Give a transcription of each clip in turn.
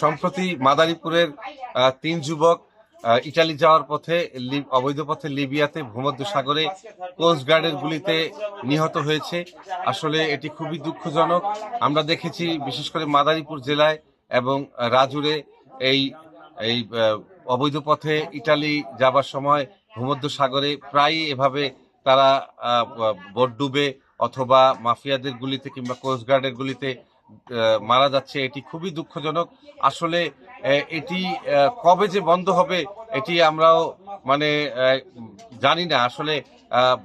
সম্প্রতি মাদারীপুরের তিন যুবক ইটালি যাওয়ার পথে অবৈধ পথে লিবিয়াতে ভূমধ্য সাগরে কোস্ট গার্ডের গুলিতে নিহত হয়েছে। আসলে এটি খুবই দুঃখজনক। আমরা দেখেছি বিশেষ করে মাদারীপুর জেলায় এবং রাজুরে এই এই অবৈধ পথে ইটালি যাবার সময় ভূমধ্য সাগরে প্রায়ই এভাবে তারা বোট ডুবে অথবা মাফিয়াদের গুলিতে কিংবা কোস্ট গার্ডের গুলিতে মারা যাচ্ছে, এটি খুবই দুঃখজনক। আসলে এটি কবে যে বন্ধ হবে, এটি আমরাও মানে জানি না। আসলে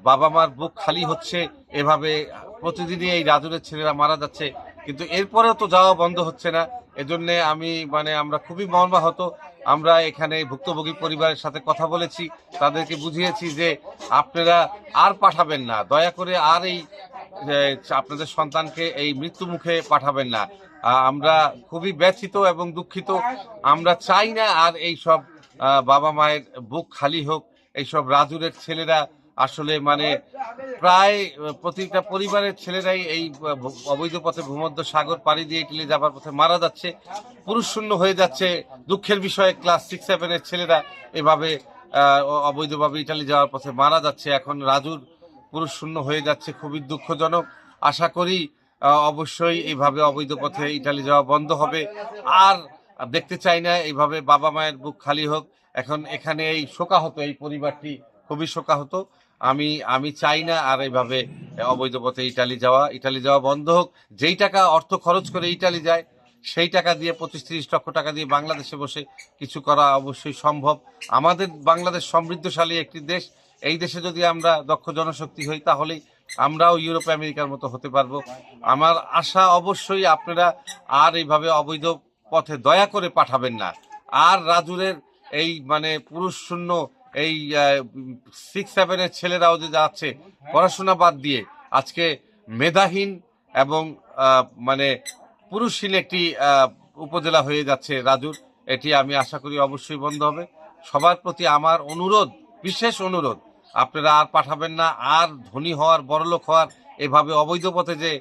বাবা মার বুক খালি হচ্ছে এভাবে, প্রতিদিনই এই রাজুরের ছেলেরা মারা যাচ্ছে। কিন্তু এরপরেও তো যাওয়া বন্ধ হচ্ছে না। এজন্য আমি মানে আমরা খুবই মর্মাহত। আমরা এখানে ভুক্তভোগী পরিবারের সাথে কথা বলেছি, তাদেরকে বুঝিয়েছি যে আপনারা আর পাঠাবেন না। দয়া করে আর এই আপনাদের সন্তানকে এই মৃত্যু মুখে পাঠাবেন না। আমরা খুবই ব্যথিত এবং দুঃখিত। আমরা চাই না আর এই সব বাবা মায়ের বুক খালি হোক। এইসব রাজুরের ছেলেরা আসলে মানে প্রায় প্রতিটা পরিবারের ছেলেরাই এই অবৈধ পথে ভূমধ্য সাগর পাড়ি দিয়ে ইটালি যাবার পথে মারা যাচ্ছে। পুরুষ শূন্য হয়ে যাচ্ছে। দুঃখের বিষয়ে ক্লাস সিক্স, সেভেনের ছেলেরা এভাবে অবৈধভাবে ইটালি যাওয়ার পথে মারা যাচ্ছে। এখন রাজুর পুরুষ শূন্য হয়ে যাচ্ছে, খুবই দুঃখজনক। আশা করি অবশ্যই এইভাবে অবৈধ পথে ইটালি যাওয়া বন্ধ হবে। আর দেখতে চাই না, এইভাবে বাবা মায়ের বুক খালি হোক। এখন এখানে এই শোকাহত, এই পরিবারটি খুবই শোকাহত। আমি আমি চাই না আর এইভাবে অবৈধ পথে ইটালি যাওয়া ইটালি যাওয়া বন্ধ হোক। যেই টাকা অর্থ খরচ করে ইটালি যায়, সেই টাকা দিয়ে, পঁচিশ তিরিশ লক্ষ টাকা দিয়ে বাংলাদেশে বসে কিছু করা অবশ্যই সম্ভব। আমাদের বাংলাদেশ সমৃদ্ধশালী একটি দেশ এই দেশে যদি আমরা দক্ষ জনশক্তি হই তাহলেই আমরাও ইউরোপ আমেরিকার মতো হতে পারব। আমার আশা অবশ্যই আপনারা আর এইভাবে অবৈধ পথে দয়া করে পাঠাবেন না। আর রাজুরের এই মানে পুরুষ শূন্য, এই সিক্স সেভেনের ছেলেরাও যে যাচ্ছে পড়াশোনা বাদ দিয়ে আজকে মেধাহীন এবং মানে পুরুষহীন একটি উপজেলা হয়ে যাচ্ছে রাজুর। এটি আমি আশা করি অবশ্যই বন্ধ হবে। সবার প্রতি আমার অনুরোধ, বিশেষ অনুরোধ আপনারা আর পাঠাবেন না, আর ধনী হওয়ার বড়লোক হওয়ার এভাবে অবৈধ পথে যে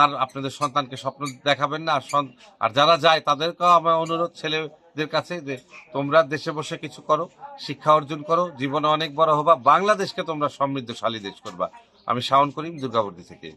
আর আপনাদের সন্তানকে স্বপ্ন দেখাবেন না। আর যারা যায় তাদেরকেও আমার অনুরোধ, ছেলেদের কাছে যে তোমরা দেশে বসে কিছু করো, শিক্ষা অর্জন করো, জীবনে অনেক বড় হবা, বাংলাদেশকে তোমরা সমৃদ্ধশালী দেশ করবা। আমি শাওন করিম দুর্গাবর্তী থেকে।